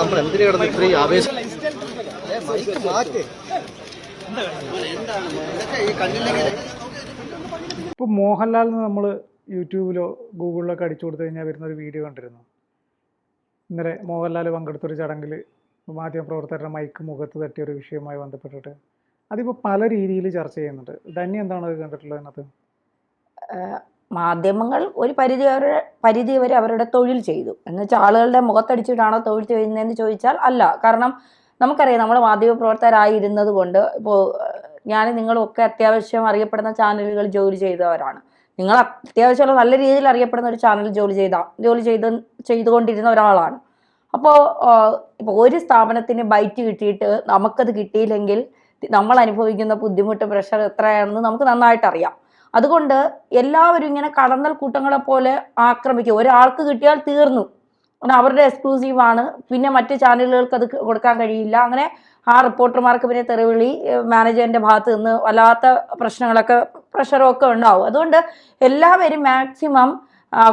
നമ്മൾ എന്തിനു കിടന്ന് ഇത്രയും ആവേശം? ഇപ്പോൾ മോഹൻലാലിന് നമ്മൾ യൂട്യൂബിലോ ഗൂഗിളിലൊക്കെ അടിച്ചു കൊടുത്തു കഴിഞ്ഞാൽ വരുന്ന ഒരു വീഡിയോ കണ്ടിരുന്നു? ഇന്നലെ മോഹൻലാൽ പങ്കെടുത്തൊരു ചടങ്ങിൽ മാധ്യമപ്രവർത്തകരുടെ മൈക്ക് മുഖത്ത് തട്ടിയ ഒരു വിഷയവുമായി ബന്ധപ്പെട്ടിട്ട്. അതിപ്പോൾ പല രീതിയിൽ ചർച്ച ചെയ്യുന്നുണ്ട്. ധന്യ എന്താണ് അത് കണ്ടിട്ടുള്ളത് അതിനകത്ത് മാധ്യമങ്ങൾ ഒരു പരിധി വരെ പരിധി വരെ അവരുടെ തൊഴിൽ ചെയ്തു. എന്നുവെച്ചാൽ ആളുകളുടെ മുഖത്തടിച്ചിട്ടാണോ തൊഴിൽ ചെയ്യുന്നതെന്ന് ചോദിച്ചാൽ അല്ല. കാരണം നമുക്കറിയാം നമ്മൾ മാധ്യമ പ്രവർത്തകരായിരുന്നത് കൊണ്ട് ഇപ്പോൾ ഞാൻ നിങ്ങളൊക്കെ അത്യാവശ്യം അറിയപ്പെടുന്ന ചാനലുകൾ ജോലി ചെയ്തവരാണ്. നിങ്ങൾ അത്യാവശ്യമുള്ള നല്ല രീതിയിൽ അറിയപ്പെടുന്ന ഒരു ചാനൽ ജോലി ചെയ്ത ജോലി ചെയ്ത് ചെയ്തുകൊണ്ടിരുന്ന ഒരാളാണ്. അപ്പോൾ ഇപ്പോൾ ഒരു സ്ഥാപനത്തിന് ബൈറ്റ് കിട്ടിയിട്ട് നമുക്കത് കിട്ടിയില്ലെങ്കിൽ നമ്മൾ അനുഭവിക്കുന്ന ബുദ്ധിമുട്ട് പ്രഷർ എത്രയാണെന്ന് നമുക്ക് നന്നായിട്ട് അറിയാം അതുകൊണ്ട് എല്ലാവരും ഇങ്ങനെ കടന്നൽ കൂട്ടങ്ങളെ പോലെ ആക്രമിക്കും. ഒരാൾക്ക് കിട്ടിയാൽ തീർന്നു. അവരുടെ എക്സ്ക്ലൂസീവ് ആണ്. പിന്നെ മറ്റ് ചാനലുകൾക്ക് അത് കൊടുക്കാൻ കഴിയില്ല. അങ്ങനെ ആ റിപ്പോർട്ടർമാർക്ക് പിന്നെ തെറിവിളി മാനേജറിന്റെ ഭാഗത്ത് നിന്ന് വല്ലാത്ത പ്രശ്നങ്ങളൊക്കെ പ്രഷറും ഒക്കെ ഉണ്ടാവും. അതുകൊണ്ട് എല്ലാവരും മാക്സിമം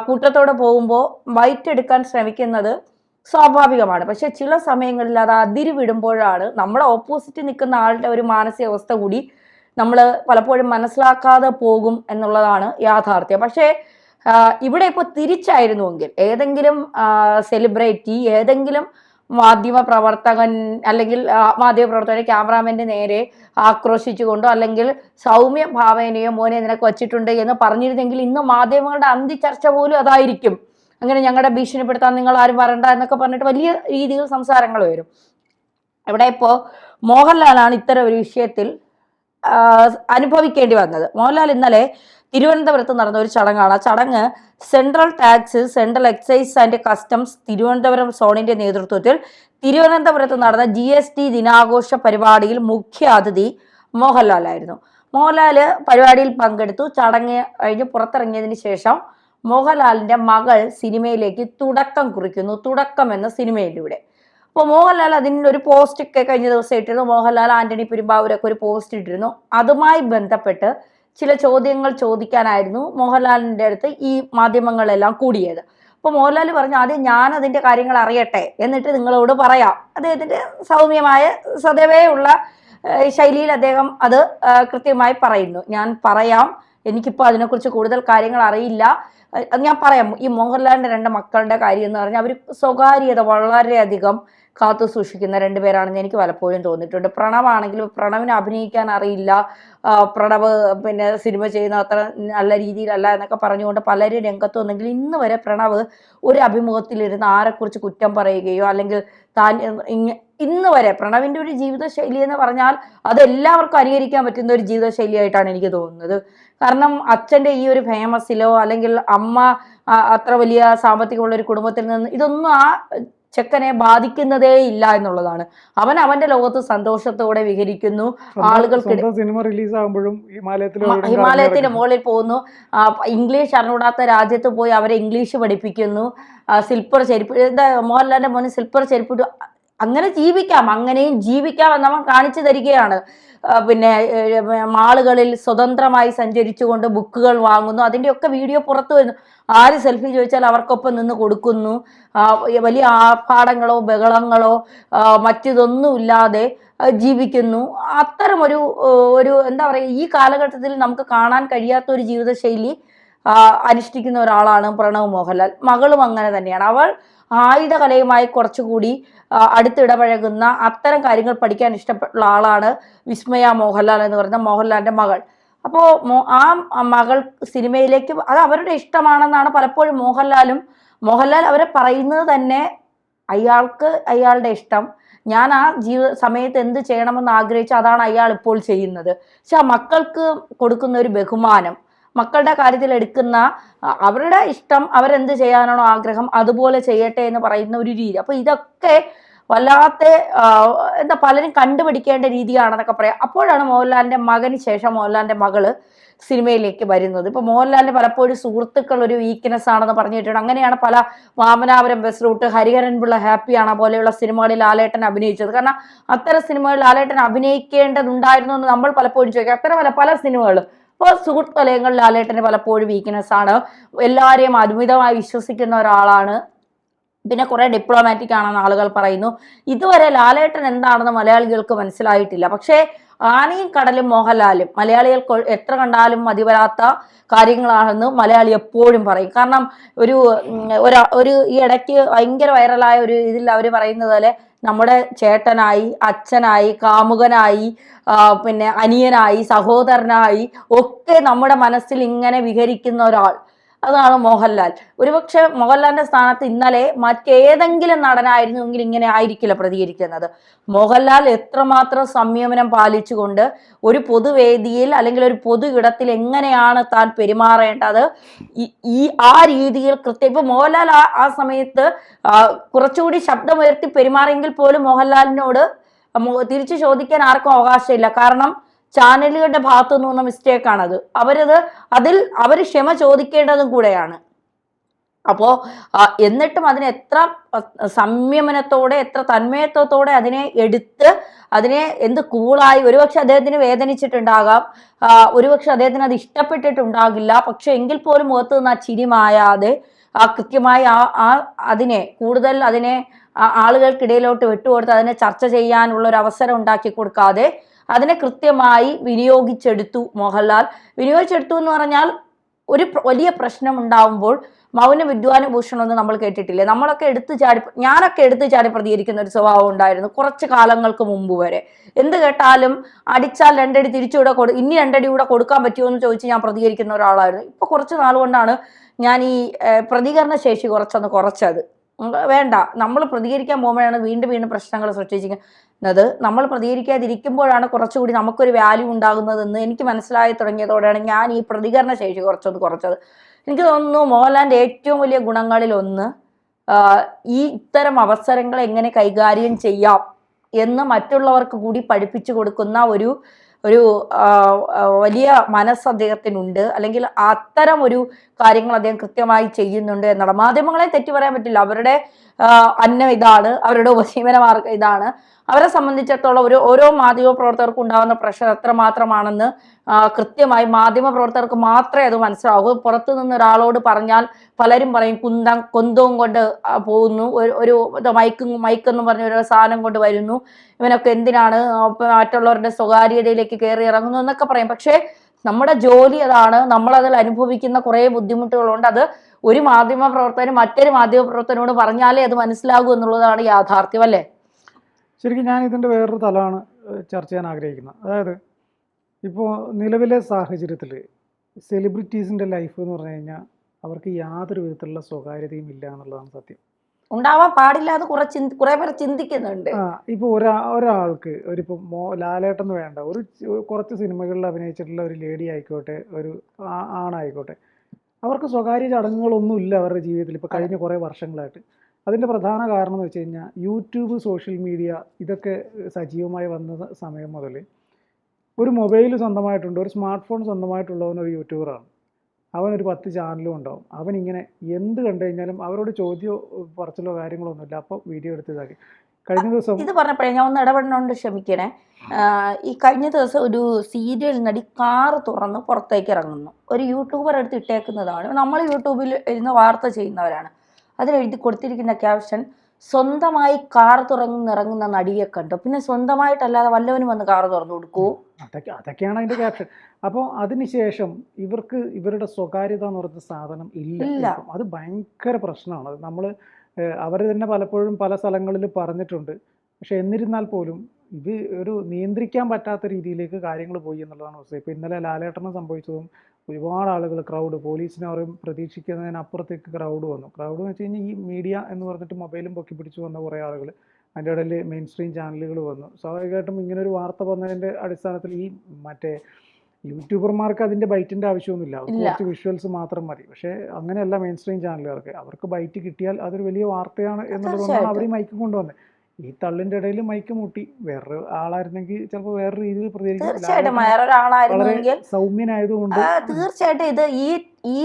കൂട്ടത്തോടെ പോകുമ്പോൾ വൈറ്റ് എടുക്കാൻ ശ്രമിക്കുന്നത് സ്വാഭാവികമാണ്. പക്ഷെ ചില സമയങ്ങളിൽ അത് അതിരിവിടുമ്പോഴാണ് നമ്മുടെ ഓപ്പോസിറ്റ് നിൽക്കുന്ന ആളുടെ ഒരു മാനസികാവസ്ഥ കൂടി നമ്മൾ പലപ്പോഴും മനസ്സിലാക്കാതെ പോകും എന്നുള്ളതാണ് യാഥാർത്ഥ്യം. പക്ഷേ ഇവിടെ ഇപ്പോൾ തിരിച്ചായിരുന്നുവെങ്കിൽ ഏതെങ്കിലും സെലിബ്രിറ്റി ഏതെങ്കിലും മാധ്യമ പ്രവർത്തകൻ അല്ലെങ്കിൽ മാധ്യമ പ്രവർത്തകൻ ക്യാമറാമാന്റെ നേരെ ആക്രോശിച്ചുകൊണ്ടോ അല്ലെങ്കിൽ സൗമ്യ ഭാവേനയോ മോനെ നിനക്ക് വച്ചിട്ടുണ്ട് എന്ന് പറഞ്ഞിരുന്നെങ്കിൽ ഇന്ന് മാധ്യമങ്ങളുടെ അന്തിച്ചർച്ച പോലും അതായിരിക്കും. അങ്ങനെ ഞങ്ങളുടെ ഭീഷണിപ്പെടുത്താൻ നിങ്ങൾ ആരും വരണ്ട എന്നൊക്കെ പറഞ്ഞിട്ട് വലിയ രീതിയിൽ സംസാരങ്ങൾ വരും. ഇവിടെ ഇപ്പോൾ മോഹൻലാലാണ് ഇത്തരം ഒരു വിഷയത്തിൽ അനുഭവിക്കേണ്ടി വന്നത്. മോഹൻലാൽ ഇന്നലെ തിരുവനന്തപുരത്ത് നടന്ന ഒരു ചടങ്ങാണ്. ആ ചടങ്ങ് central tax central excise and customs Thiruvananthapuram സോണിന്റെ നേതൃത്വത്തിൽ തിരുവനന്തപുരത്ത് നടന്ന ജി എസ് ടി ദിനാഘോഷ പരിപാടിയിൽ മുഖ്യ അതിഥി മോഹൻലാൽ ആയിരുന്നു. മോഹൻലാൽ പരിപാടിയിൽ പങ്കെടുത്തു. ചടങ്ങ് കഴിഞ്ഞ് പുറത്തിറങ്ങിയതിന് ശേഷം മോഹൻലാലിന്റെ മകൾ സിനിമയിലേക്ക് തുടക്കം കുറിക്കുന്നു. തുടക്കം എന്ന സിനിമയിലൂടെ. അപ്പോൾ മോഹൻലാൽ അതിന് ഒരു പോസ്റ്റ് ഒക്കെ കഴിഞ്ഞ ദിവസം ഇട്ടിരുന്നു മോഹൻലാൽ ആന്റണി പെരുമ്പാവൂരൊക്കെ ഒരു പോസ്റ്റ് ഇട്ടിരുന്നു. അതുമായി ബന്ധപ്പെട്ട് ചില ചോദ്യങ്ങൾ ചോദിക്കാനായിരുന്നു മോഹൻലാലിന്റെ അടുത്ത് ഈ മാധ്യമങ്ങളെല്ലാം കൂടിയത്. അപ്പോൾ മോഹൻലാൽ പറഞ്ഞു ആദ്യം ഞാൻ അതിന്റെ കാര്യങ്ങൾ അറിയട്ടെ. എന്നിട്ട് നിങ്ങളോട് പറയാം. അദ്ദേഹത്തിന്റെ സൗമ്യമായ സദവേ ഉള്ള ശൈലിയിൽ അദ്ദേഹം അത് കൃത്യമായി പറയുന്നു. ഞാൻ പറയാം. എനിക്കിപ്പോൾ അതിനെക്കുറിച്ച് കൂടുതൽ കാര്യങ്ങൾ അറിയില്ല. ഞാൻ പറയാം. ഈ മോഹൻലാലിന്റെ രണ്ട് മക്കളുടെ കാര്യം എന്ന് പറഞ്ഞാൽ അവർ സ്വകാര്യത വളരെയധികം കാത്തു സൂക്ഷിക്കുന്ന രണ്ടുപേരാണെന്ന് എനിക്ക് പലപ്പോഴും തോന്നിയിട്ടുണ്ട്. പ്രണവാണെങ്കിൽ പ്രണവിന് അഭിനയിക്കാൻ അറിയില്ല. പ്രണവ് പിന്നെ സിനിമ ചെയ്യുന്ന അത്ര നല്ല രീതിയിലല്ല എന്നൊക്കെ പറഞ്ഞുകൊണ്ട് പലരും രംഗത്ത് വന്നെങ്കിൽ ഇന്ന് വരെ പ്രണവ് ഒരു അഭിമുഖത്തിലിരുന്ന് ആരെക്കുറിച്ച് കുറ്റം പറയുകയോ അല്ലെങ്കിൽ താൻ ഇന്ന് വരെ പ്രണവിന്റെ ഒരു ജീവിതശൈലി എന്ന് പറഞ്ഞാൽ അത് എല്ലാവർക്കും അനുകരിക്കാൻ പറ്റുന്ന ഒരു ജീവിതശൈലിയായിട്ടാണ് എനിക്ക് തോന്നുന്നത്. കാരണം അച്ഛന്റെ ഈ ഒരു ഫേമസിലോ അല്ലെങ്കിൽ അമ്മ അത്ര വലിയ സാമ്പത്തികമുള്ള ഒരു കുടുംബത്തിൽ നിന്ന് ഇതൊന്നും ആ ചെക്കനെ ബാധിക്കുന്നതേ ഇല്ല എന്നുള്ളതാണ്. അവൻ അവന്റെ ലോകത്ത് സന്തോഷത്തോടെ വിഹരിക്കുന്നു. ആളുകൾക്ക് സിനിമ റിലീസ് ആകുമ്പോഴും ഹിമാലയത്തിന്റെ മുകളിൽ പോകുന്നു. ഇംഗ്ലീഷ് അറിഞ്ഞൂടാത്ത രാജ്യത്ത് പോയി അവരെ ഇംഗ്ലീഷ് പഠിപ്പിക്കുന്നു. സിൽപ്പർ ചെരുപ്പ് എന്താ മോഹൻലാലിന്റെ മോനെ സിൽപ്പർ ചെരുപ്പിട്ടു അങ്ങനെ ജീവിക്കാം അങ്ങനെയും ജീവിക്കാം എന്ന് അവൻ കാണിച്ചു തരികയാണ്. പിന്നെ മാളുകളിൽ സ്വതന്ത്രമായി സഞ്ചരിച്ചുകൊണ്ട് ബുക്കുകൾ വാങ്ങുന്നു. അതിന്റെയൊക്കെ വീഡിയോ പുറത്തു വരുന്നു. ആര് സെൽഫി ചോദിച്ചാൽ അവർക്കൊപ്പം നിന്ന് കൊടുക്കുന്നു. വലിയ ആർഭാടങ്ങളോ ബഹളങ്ങളോ മറ്റിതൊന്നുമില്ലാതെ ജീവിക്കുന്നു. അത്തരമൊരു ഒരു എന്താ പറയുക ഈ കാലഘട്ടത്തിൽ നമുക്ക് കാണാൻ കഴിയാത്ത ഒരു ജീവിതശൈലി അനുഷ്ഠിക്കുന്ന ഒരാളാണ് പ്രണവ് മോഹൻലാൽ. മകളും അങ്ങനെ തന്നെയാണ്. അവൾ ആയുധകലയുമായി കുറച്ചുകൂടി അടുത്തിടപഴകുന്ന അത്തരം കാര്യങ്ങൾ പഠിക്കാൻ ഇഷ്ടപ്പെട്ടുള്ള ആളാണ് വിസ്മയ മോഹൻലാൽ എന്ന് പറയുന്ന മോഹൻലാലിന്റെ മകൾ. അപ്പോൾ ആ മകൾ സിനിമയിലേക്ക് അത് അവരുടെ ഇഷ്ടമാണെന്നാണ് പലപ്പോഴും മോഹൻലാലും മോഹൻലാൽ അവരെ പറയുന്നത് തന്നെ അയാൾക്ക് അയാളുടെ ഇഷ്ടം. ഞാൻ ആ ജീവിത സമയത്ത് എന്ത് ചെയ്യണമെന്ന് ആഗ്രഹിച്ചു അതാണ് അയാൾ ഇപ്പോൾ ചെയ്യുന്നത്. പക്ഷെ ആ മക്കൾക്ക് കൊടുക്കുന്ന ഒരു ബഹുമാനം മക്കളുടെ കാര്യത്തിൽ എടുക്കുന്ന അവരുടെ ഇഷ്ടം അവരെന്ത് ചെയ്യാനാണോ ആഗ്രഹം അതുപോലെ ചെയ്യട്ടെ എന്ന് പറയുന്ന ഒരു രീതി. അപ്പൊ ഇതൊക്കെ വല്ലാത്ത എന്താ പലരും കണ്ടുപിടിക്കേണ്ട രീതിയാണെന്നൊക്കെ പറയാം. അപ്പോഴാണ് മോഹൻലാലിന്റെ മകന് ശേഷം മോഹൻലാലിന്റെ മകൾ സിനിമയിലേക്ക് വരുന്നത്. ഇപ്പൊ മോഹൻലാലിന്റെ പലപ്പോഴും സുഹൃത്തുക്കൾ ഒരു വീക്ക്നെസ് ആണെന്ന് പറഞ്ഞിട്ടുണ്ട്. അങ്ങനെയാണ് പല വാമനാപുരം ബസ് റൂട്ട് ഹരിഹരൻ പിള്ള ഹാപ്പിയാണ് പോലെയുള്ള സിനിമകളിൽ ലാലേട്ടൻ അഭിനയിച്ചത്. കാരണം അത്തരം സിനിമകളിൽ ലാലേട്ടൻ അഭിനയിക്കേണ്ടതുണ്ടായിരുന്നു എന്ന് നമ്മൾ പലപ്പോഴും ചോദിക്കും. അത്തരം പല പല സിനിമകളും ഇപ്പോൾ സുഹൃത്ത് വലയങ്ങളിൽ ലാലേട്ടന് പലപ്പോഴും വീക്ക്നെസ് ആണ് എല്ലാവരെയും അത്ഭുതമായി വിശ്വസിക്കുന്ന ഒരാളാണ്. പിന്നെ കുറേ ഡിപ്ലോമാറ്റിക് ആണെന്ന് ആളുകൾ പറയുന്നു. ഇതുവരെ ലാലേട്ടൻ എന്താണെന്ന് മലയാളികൾക്ക് മനസ്സിലായിട്ടില്ല. പക്ഷേ ആനയും കടലും മോഹൻലാലും മലയാളികൾക്ക് എത്ര കണ്ടാലും മതിവരാത്ത കാര്യങ്ങളാണെന്ന് മലയാളി എപ്പോഴും പറയും. കാരണം ഒരു ഒരു ഈ ഇടയ്ക്ക് ഭയങ്കര വൈറലായ ഒരു ഇതിൽ അവർ പറയുന്നത് പോലെ നമ്മുടെ ചേട്ടനായി അച്ഛനായി കാമുകനായി പിന്നെ അനിയനായി സഹോദരനായി ഒക്കെ നമ്മുടെ മനസ്സിൽ ഇങ്ങനെ വിഹരിക്കുന്ന ഒരാൾ. അതാണ് മോഹൻലാൽ. ഒരുപക്ഷെ മോഹൻലാലിന്റെ സ്ഥാനത്ത് ഇന്നലെ മറ്റേതെങ്കിലും നടനായിരുന്നുവെങ്കിൽ ഇങ്ങനെ ആയിരിക്കില്ല പ്രതികരിക്കുന്നത്. മോഹൻലാൽ എത്രമാത്രം സംയമനം പാലിച്ചുകൊണ്ട് ഒരു പൊതുവേദിയിൽ അല്ലെങ്കിൽ ഒരു പൊതു ഇടത്തിൽ എങ്ങനെയാണ് താൻ പെരുമാറേണ്ടത്? ഈ- ആ രീതിയിൽ കൃത്യം ഇപ്പൊ മോഹൻലാൽ ആ ആ സമയത്ത് കുറച്ചുകൂടി ശബ്ദമുയർത്തി പെരുമാറിയെങ്കിൽ പോലും മോഹൻലാലിനോട് തിരിച്ചു ചോദിക്കാൻ ആർക്കും അവകാശമില്ല. കാരണം ചാനലുകളുടെ ഭാഗത്തു നിന്ന് വന്ന മിസ്റ്റേക്കാണത് അവരത് അതിൽ അവർ ക്ഷമ ചോദിക്കേണ്ടതും കൂടെയാണ്. അപ്പോ എന്നിട്ടും അതിനെ എത്ര സംയമനത്തോടെ എത്ര തന്മയത്വത്തോടെ അതിനെ എടുത്ത് അതിനെ എന്ത് കൂളായി ഒരുപക്ഷെ അദ്ദേഹത്തിന് വേദനിച്ചിട്ടുണ്ടാകാം ഒരുപക്ഷെ അദ്ദേഹത്തിന് അത് ഇഷ്ടപ്പെട്ടിട്ടുണ്ടാകില്ല. പക്ഷെ എങ്കിൽ പോലും മുഖത്ത് നിന്ന് ആ ചിരി മായാതെ ആ കൃത്യമായി ആ ആ അതിനെ കൂടുതൽ അതിനെ ആളുകൾക്കിടയിലോട്ട് വിട്ടുകൊടുത്ത് അതിനെ ചർച്ച ചെയ്യാനുള്ള ഒരു അവസരം ഉണ്ടാക്കി കൊടുക്കാതെ അതിനെ കൃത്യമായി വിനിയോഗിച്ചെടുത്തു മോഹൻലാൽ. വിനിയോഗിച്ചെടുത്തു എന്ന് പറഞ്ഞാൽ ഒരു വലിയ പ്രശ്നം ഉണ്ടാവുമ്പോൾ മൗന വിദ്വാന ഭൂഷണമൊന്നും നമ്മൾ കേട്ടിട്ടില്ലേ? നമ്മളൊക്കെ എടുത്തു ചാടി ഞാനൊക്കെ എടുത്തു ചാടി പ്രതികരിക്കുന്ന ഒരു സ്വഭാവം ഉണ്ടായിരുന്നു കുറച്ച് കാലങ്ങൾക്ക് മുമ്പ് വരെ. എന്ത് കേട്ടാലും അടിച്ചാൽ രണ്ടടി തിരിച്ചുകൂടെ കൊടു ഇനി രണ്ടടി കൂടെ കൊടുക്കാൻ പറ്റുമോ എന്ന് ചോദിച്ച് ഞാൻ പ്രതികരിക്കുന്ന ഒരാളായിരുന്നു. ഇപ്പൊ കുറച്ച് നാൾ കൊണ്ടാണ് ഞാൻ ഈ പ്രതികരണ ശേഷി കുറച്ചൊന്ന് കുറച്ചത്. വേണ്ട. നമ്മൾ പ്രതികരിക്കാൻ പോകുമ്പോഴാണ് വീണ്ടും വീണ്ടും പ്രശ്നങ്ങൾ സൃഷ്ടിച്ചിരിക്കുന്നത്. നമ്മൾ പ്രതികരിക്കാതിരിക്കുമ്പോഴാണ് കുറച്ചുകൂടി നമുക്കൊരു വാല്യൂ ഉണ്ടാകുന്നതെന്ന് എനിക്ക് മനസ്സിലായി തുടങ്ങിയതോടെയാണ് ഞാൻ ഈ പ്രതികരണ ശേഷി കുറച്ചത് കുറച്ചത്. എനിക്ക് തോന്നുന്നു മോഹൻലാലിന്റെ ഏറ്റവും വലിയ ഗുണങ്ങളിൽ ഒന്ന് ഈ ഇത്തരം അവസരങ്ങൾ എങ്ങനെ കൈകാര്യം ചെയ്യാം എന്ന് മറ്റുള്ളവർക്ക് കൂടി പഠിപ്പിച്ചു കൊടുക്കുന്ന ഒരു ഒരു വലിയ മനസ്സ് അദ്ദേഹത്തിനുണ്ട്. അല്ലെങ്കിൽ അത്തരം ഒരു കാര്യങ്ങൾ അദ്ദേഹം കൃത്യമായി ചെയ്യുന്നുണ്ട്. എന്നാണ് മാധ്യമങ്ങളെ തെറ്റി പറയാൻ പറ്റില്ല. അവരുടെ അന്നം ഇതാണ് അവരുടെ ഉപജീവന മാർഗം ഇതാണ്. അവരെ സംബന്ധിച്ചിടത്തോളം ഒരു ഓരോ മാധ്യമ പ്രവർത്തകർക്കും ഉണ്ടാകുന്ന പ്രഷർ എത്രമാത്രമാണെന്ന് കൃത്യമായി മാധ്യമ പ്രവർത്തകർക്ക് മാത്രമേ അത് മനസ്സിലാവൂ. പുറത്തു നിന്ന് ഒരാളോട് പറഞ്ഞാൽ പലരും പറയും കുന്തം കൊന്തവും കൊണ്ട് പോകുന്നു. ഒരു മൈക്കും മൈക്കെന്ന് പറഞ്ഞ ഒരു സാധനം കൊണ്ട് വരുന്നു. ഇവനൊക്കെ എന്തിനാണ്? മറ്റുള്ളവരുടെ സ്വകാര്യതയിലേക്ക് കയറി ഇറങ്ങുന്നു എന്നൊക്കെ പറയും. പക്ഷേ നമ്മുടെ ജോലി അതാണ് നമ്മൾ അതിൽ അനുഭവിക്കുന്ന കുറേ ബുദ്ധിമുട്ടുകളുണ്ട്. അത് ഒരു മാധ്യമ പ്രവർത്തകന് മറ്റൊരു മാധ്യമ പ്രവർത്തനോട് പറഞ്ഞാലേ അത് മനസ്സിലാകൂ എന്നുള്ളതാണ് യാഥാർത്ഥ്യം അല്ലേ? ശരിക്കും ഞാൻ ഇതിന്റെ വേറൊരു തലമാണ് ചർച്ച ചെയ്യാൻ ആഗ്രഹിക്കുന്നത്. അതായത് ഇപ്പോൾ നിലവിലെ സാഹചര്യത്തിൽ സെലിബ്രിറ്റീസിന്റെ ലൈഫ് എന്ന് പറഞ്ഞു കഴിഞ്ഞാൽ അവർക്ക് യാതൊരു വിധത്തിലുള്ള സ്വകാര്യതയും ഇല്ല എന്നുള്ളതാണ് സത്യം. ഉണ്ടാവാൻ പാടില്ല എന്ന് കുറെ കുറെ പേര് ചിന്തിക്കുന്നുണ്ട്. ഇപ്പൊ ഒരാ ഒരാൾക്ക് ഒരിപ്പോ മോ ലാലേട്ടെന്ന് വേണ്ട ഒരു കുറച്ച് സിനിമകളിൽ അഭിനയിച്ചിട്ടുള്ള ഒരു ലേഡി ആയിക്കോട്ടെ ഒരു ആണായിക്കോട്ടെ അവർക്ക് സ്വകാര്യ ചടങ്ങുകളൊന്നും ഇല്ല അവരുടെ ജീവിതത്തിൽ ഇപ്പോൾ കഴിഞ്ഞ കുറേ വർഷങ്ങളായിട്ട്. അതിന്റെ പ്രധാന കാരണം എന്ന് വെച്ച് കഴിഞ്ഞാൽ യൂട്യൂബ് സോഷ്യൽ മീഡിയ ഇതൊക്കെ സജീവമായി വന്ന സമയം മുതൽ ഒരു മൊബൈൽ സ്വന്തമായിട്ടുണ്ട് ഒരു സ്മാർട്ട് ഫോൺ സ്വന്തമായിട്ടുള്ളവൻ ഒരു യൂട്യൂബറാണ്. അവനൊരു പത്ത് ചാനലും ഉണ്ടാവും. അവനിങ്ങനെ എന്ത് കണ്ടു കഴിഞ്ഞാലും അവരോട് ചോദ്യമോ പറച്ചിലോ കാര്യങ്ങളോ ഒന്നുമില്ല. അപ്പോൾ വീഡിയോ എടുത്ത് ഇതാക്കി. കഴിഞ്ഞ ദിവസം ഇത് പറഞ്ഞപ്പോഴേ ഞാൻ ഒന്ന് ഇടപെടണോണ്ട് ക്ഷമിക്കണേ. ഈ കഴിഞ്ഞ ദിവസം ഒരു സീരിയൽ നടി കാർ തുറന്ന് പുറത്തേക്ക് ഇറങ്ങുന്നു. ഒരു യൂട്യൂബർ എടുത്ത് ഇട്ടേക്കുന്നതാണ്. നമ്മൾ യൂട്യൂബിൽ ഇരുന്ന് വാർത്ത ചെയ്യുന്നവരാണ്. അതിലെഴുതി കൊടുത്തിരിക്കുന്ന ക്യാപ്ഷൻ സ്വന്തമായി കാർ തുറന്ന് ഇറങ്ങുന്ന നടിയെ കണ്ടു. പിന്നെ സ്വന്തമായിട്ടല്ലാതെ വല്ലവനും വന്ന് കാർ തുറന്നു കൊടുക്കൂ അതൊക്കെ അതൊക്കെയാണ് അതിന്റെ ക്യാപ്ഷൻ അപ്പോൾ അതിനുശേഷം ഇവർക്ക് ഇവരുടെ സ്വകാര്യത എന്ന് പറഞ്ഞ സാധനം ഇല്ല ഇല്ല. അത് ഭയങ്കര പ്രശ്നമാണ്. അത് നമ്മൾ അവർ തന്നെ പലപ്പോഴും പല സ്ഥലങ്ങളിൽ പറഞ്ഞിട്ടുണ്ട്. പക്ഷെ എന്നിരുന്നാൽ പോലും ഇത് ഒരു നിയന്ത്രിക്കാൻ പറ്റാത്ത രീതിയിലേക്ക് കാര്യങ്ങൾ പോയി എന്നുള്ളതാണ് അവസ്ഥ. ഇപ്പോൾ ഇന്നലെ ലാലേട്ടന് സംഭവിച്ചതും ഒരുപാട് ആളുകൾ ക്രൗഡ് പോലീസിനെ അവരും പ്രതീക്ഷിക്കുന്നതിനപ്പുറത്തേക്ക് ക്രൗഡ് വന്നു. ക്രൗഡ് എന്ന് വെച്ച് കഴിഞ്ഞാൽ ഈ മീഡിയ എന്ന് പറഞ്ഞിട്ട് മൊബൈലും പൊക്കി പിടിച്ചു വന്ന കുറേ ആളുകൾ അതിന്റെ ഇടയിൽ മെയിൻ സ്ട്രീം ചാനലുകൾ വന്നു. സ്വാഭാവികമായിട്ടും ഇങ്ങനെ ഒരു വാർത്ത വന്നതിന്റെ അടിസ്ഥാനത്തിൽ ഈ മറ്റേ യൂട്യൂബർമാർക്ക് അതിന്റെ ബൈറ്റിന്റെ ആവശ്യമൊന്നുമില്ല. അവർക്ക് കുറച്ച് വിഷ്വൽസ് മാത്രം മതി. പക്ഷേ അങ്ങനെയല്ല മെയിൻ സ്ട്രീം ചാനലുകാർക്ക് അവർക്ക് ബൈറ്റ് കിട്ടിയാൽ അതൊരു വലിയ വാർത്തയാണ് എന്നുള്ളതുകൊണ്ടാണ് അവർ ഈ മൈക്ക് കൊണ്ടുവന്നത് ഈ തള്ളിന്റെ ഇടയിൽ മൈക്ക് മുട്ടി. വേറൊരു ആളായിരുന്നെങ്കിൽ ചിലപ്പോൾ വേറെ രീതിയിൽ പ്രതികരിക്കും. വളരെ സൗമ്യനായതുകൊണ്ട് തീർച്ചയായിട്ടും ഇത് ഈ ഈ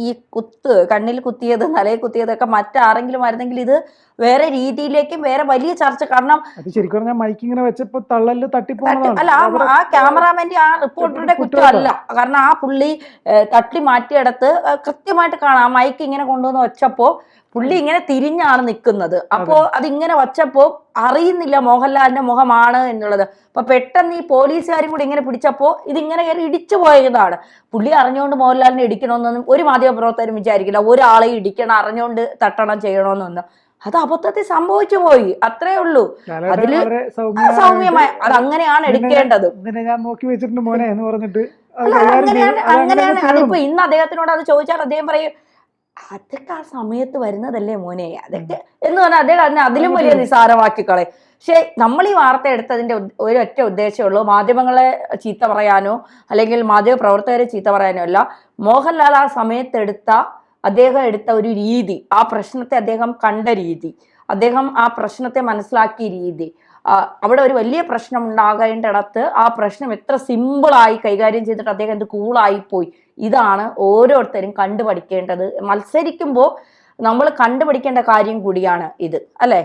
ഈ കുത്ത് കണ്ണിൽ കുത്തിയത് തലയിൽ കുത്തിയതൊക്കെ മറ്റാരെങ്കിലും ആയിരുന്നെങ്കിൽ ഇത് വേറെ രീതിയിലേക്കും വേറെ വലിയ ചർച്ച. കാരണം ശരിക്കും പറഞ്ഞാൽ മൈക്ക് ഇങ്ങനെ വെച്ചപ്പോ തള്ളൽ അല്ല ആ- ആ ക്യാമറാമാന്റെ ആ റിപ്പോർട്ടറുടെ കുറ്റമല്ല. കാരണം ആ പുള്ളി തട്ടി മാറ്റിയെടുത്ത് കൃത്യമായിട്ട് കാണാം. ആ മൈക്ക് ഇങ്ങനെ കൊണ്ടുവന്ന് വെച്ചപ്പോ പുള്ളി ഇങ്ങനെ തിരിഞ്ഞാണ് നിൽക്കുന്നത് അപ്പോ അതിങ്ങനെ വച്ചപ്പോ അറിയുന്നില്ല മോഹൻലാലിന്റെ മുഖമാണ് എന്നുള്ളത്. അപ്പൊ പെട്ടെന്ന് ഈ പോലീസുകാരും കൂടി ഇങ്ങനെ പിടിച്ചപ്പോ ഇതിങ്ങനെ കയറി ഇടിച്ചു പോയതാണ്. പുള്ളി അറിഞ്ഞുകൊണ്ട് മോഹൻലാലിനെ ഇടിക്കണമെന്നൊന്നും ഒരു മാധ്യമ പ്രവർത്തകരും വിചാരിക്കില്ല. ഒരാളെ ഇടിക്കണം അറിഞ്ഞുകൊണ്ട് തട്ടണം ചെയ്യണമെന്നൊന്നും. അത് അബദ്ധത്തിൽ സംഭവിച്ചു പോയി. അത്രേ ഉള്ളൂ. അതിൽ സൗമ്യമായ. അത് അങ്ങനെയാണ് എടുക്കേണ്ടത്. ഞാൻ നോക്കി വെച്ചിട്ടുണ്ട് മോനെ എന്ന് പറഞ്ഞിട്ട് അങ്ങനെയാണ്. അങ്ങനെയാണ്. അതിപ്പോ ഇന്ന് അദ്ദേഹത്തിനോട് അത് ചോദിച്ചാൽ അദ്ദേഹം പറയും അതൊക്കെ ആ സമയത്ത് വരുന്നതല്ലേ മോനെ? അതൊക്കെ എന്ന് പറഞ്ഞാൽ അദ്ദേഹം അതിനെ അതിലും വലിയ നിസാരമാക്കിക്കളെ പക്ഷെ നമ്മൾ ഈ വാർത്ത എടുത്തതിന്റെ ഒരൊറ്റ ഉദ്ദേശമേ ഉള്ളൂ. മാധ്യമങ്ങളെ ചീത്ത പറയാനോ അല്ലെങ്കിൽ മാധ്യമ പ്രവർത്തകരെ ചീത്ത പറയാനോ അല്ല. മോഹൻലാൽ ആ സമയത്ത് എടുത്ത അദ്ദേഹം എടുത്ത ഒരു രീതി ആ പ്രശ്നത്തെ അദ്ദേഹം കണ്ട രീതി അദ്ദേഹം ആ പ്രശ്നത്തെ മനസ്സിലാക്കിയ രീതി അവിടെ ഒരു വലിയ പ്രശ്നം ഉണ്ടാകേണ്ടിടത്ത് ആ പ്രശ്നം എത്ര സിമ്പിളായി കൈകാര്യം ചെയ്തിട്ട് അദ്ദേഹം എന്ത് കൂളായി പോയി. ഇതാണ് ഓരോരുത്തരും കണ്ടുപഠിക്കേണ്ടത്. മത്സരിക്കുമ്പോൾ നമ്മൾ കണ്ടുപിടിക്കേണ്ട കാര്യം കൂടിയാണ് ഇത് അല്ലേ?